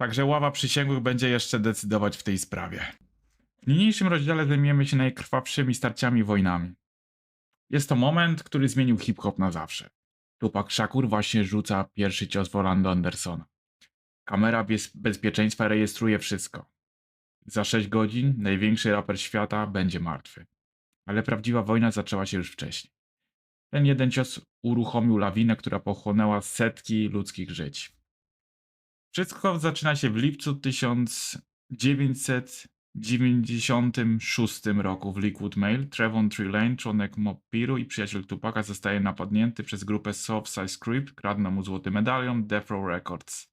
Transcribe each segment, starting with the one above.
Także ława przysięgłych będzie jeszcze decydować w tej sprawie. W niniejszym rozdziale zajmiemy się najkrwawszymi starciami wojnami. Jest to moment, który zmienił hip-hop na zawsze. Tupac Shakur właśnie rzuca pierwszy cios w Orlando Andersona. Kamera bez bezpieczeństwa rejestruje wszystko. Za 6 godzin największy raper świata będzie martwy. Ale prawdziwa wojna zaczęła się już wcześniej. Ten jeden cios uruchomił lawinę, która pochłonęła setki ludzkich żyć. Wszystko zaczyna się w lipcu 1996 roku w Liquid Mail. Trevon Trelane, członek Mob Piru i przyjaciel Tupaka zostaje napadnięty przez grupę Southside Script, kradną mu złoty medalion Death Row Records.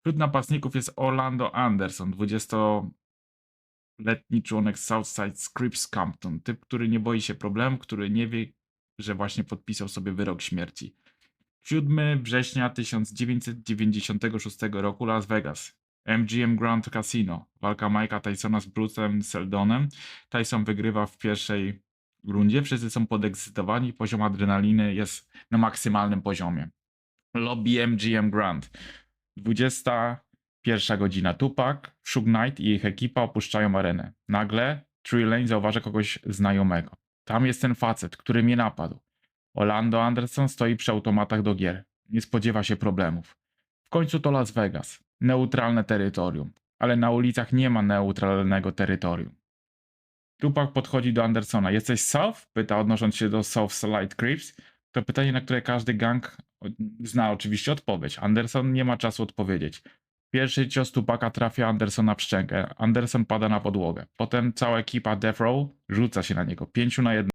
Wśród napastników jest Orlando Anderson, 20-letni członek Southside Script z Campton. Typ, który nie boi się problemu, który nie wie, że właśnie podpisał sobie wyrok śmierci. 7 września 1996 roku Las Vegas. MGM Grand Casino. Walka Mike'a Tysona z Bruce'em Seldonem. Tyson wygrywa w pierwszej rundzie. Wszyscy są podekscytowani. Poziom adrenaliny jest na maksymalnym poziomie. Lobby MGM Grand. 21 godzina. Tupac, Shug Knight i ich ekipa opuszczają arenę. Nagle Trey Lane zauważa kogoś znajomego. Tam jest ten facet, który mnie napadł. Orlando Anderson stoi przy automatach do gier. Nie spodziewa się problemów. W końcu to Las Vegas. Neutralne terytorium. Ale na ulicach nie ma neutralnego terytorium. Tupac podchodzi do Andersona. Jesteś South? Pyta odnosząc się do South Slide Crips. To pytanie, na które każdy gang zna oczywiście odpowiedź. Anderson nie ma czasu odpowiedzieć. Pierwszy cios Tupaka trafia Andersona w szczękę. Anderson pada na podłogę. Potem cała ekipa Death Row rzuca się na niego. Pięciu na jednego.